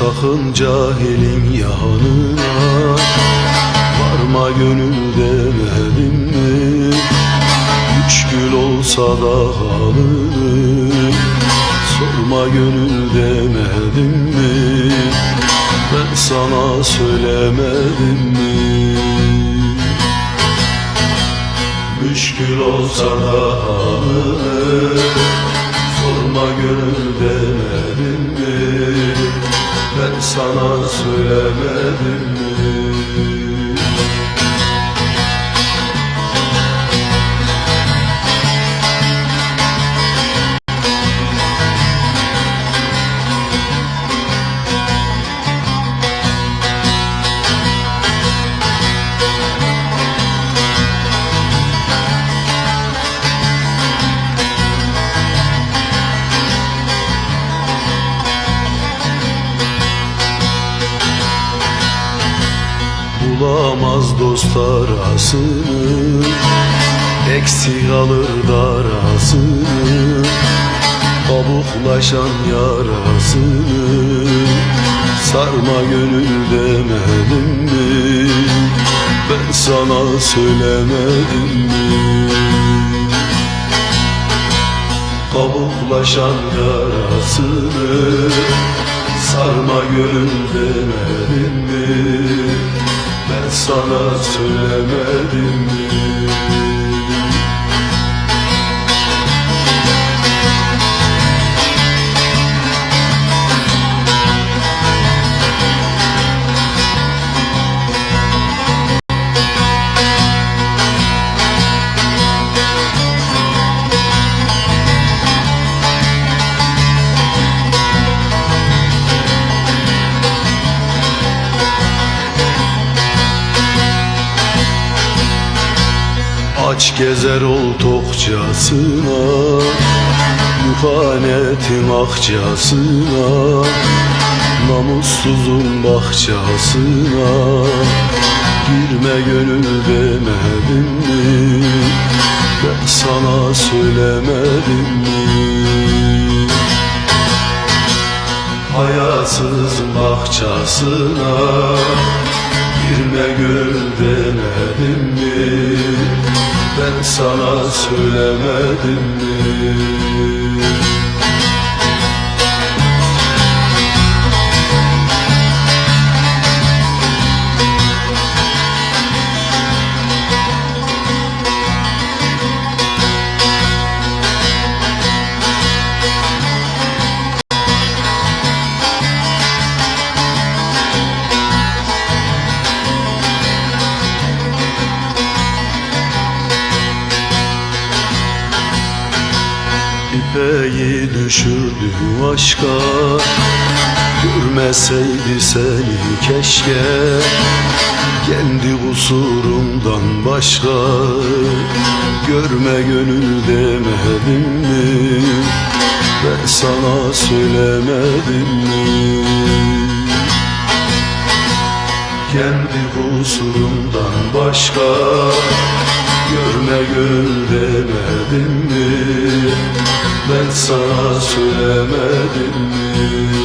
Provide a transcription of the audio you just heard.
bakınca elin yanına Varma gönül demedim mi Üç gül olsa da alır Sorma gönül demedim mi Ben sana söylemedim mi? Müşkül olsa da alır Sorma gönül demedim mi sana söylemedim. mi Bulamaz dost arasını Eksik alır darasını Kabuklaşan yarasını Sarma gönül demedim mi? Ben sana söylemedim mi? Kabuklaşan yarasını Sarma gönül demedim mi sana söylemedim mi Aç gezer ol tokçasına Muhanetin akçasına Namussuzun bahçasına. Girme gönül demedim mi? Ben sana söylemedim mi? Hayasız bahçasına Girme gönül demedim mi? Ben sana söylemedim mi İpeyi düşürdü aşka. Görmeseydi seni keşke. Kendi kusurumdan başka. Görme gönül demedim mi? Ben sana söylemedim mi? Kendi kusurumdan başka Görme gönül demedim mi? Ben sana söylemedim mi